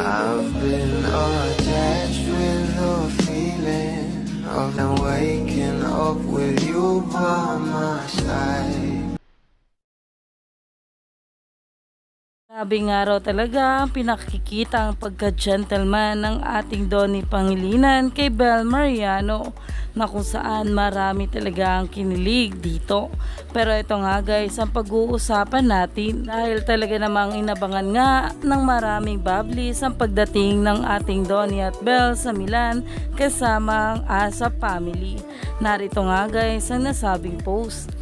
I've been attached with the feeling of them waking up with you by my side. Grabing araw talaga ang pinakikita ang pagka-gentleman ng ating Donnie Pangilinan kay Bel Mariano na kung saan marami talaga ang kinilig dito. Pero ito nga guys ang pag-uusapan natin dahil talaga namang inabangan nga ng maraming bablis ang pagdating ng ating Donnie at Bel sa Milan kasama ang Asa family. Narito nga guys ang nasabing post.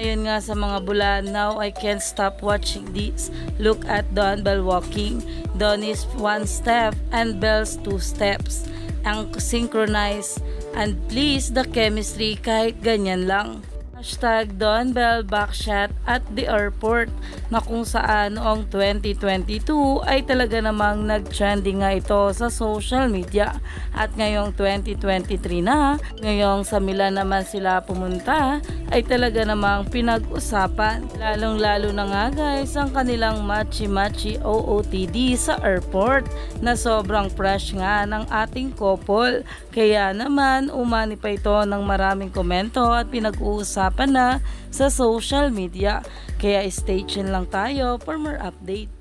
Ayun nga sa mga bulan, now I can't stop watching this. Look at Don Bell walking. Don is one step and Bell's two steps. Ang synchronize and please the chemistry kahit ganyan lang. Hashtag Don Bell backshot at the airport na kung saan noong 2022 ay talaga namang nag-trending nga ito sa social media. At ngayong 2023 na, ngayong sa Milan naman sila pumunta, ay talaga namang pinag-usapan. Lalong lalo na nga guys ang kanilang machi-machi OOTD sa airport na sobrang fresh nga ng ating couple. Kaya naman umani pa ito ng maraming komento at pinag-uusapan na sa social media. Kaya stay tuned lang tayo for more update.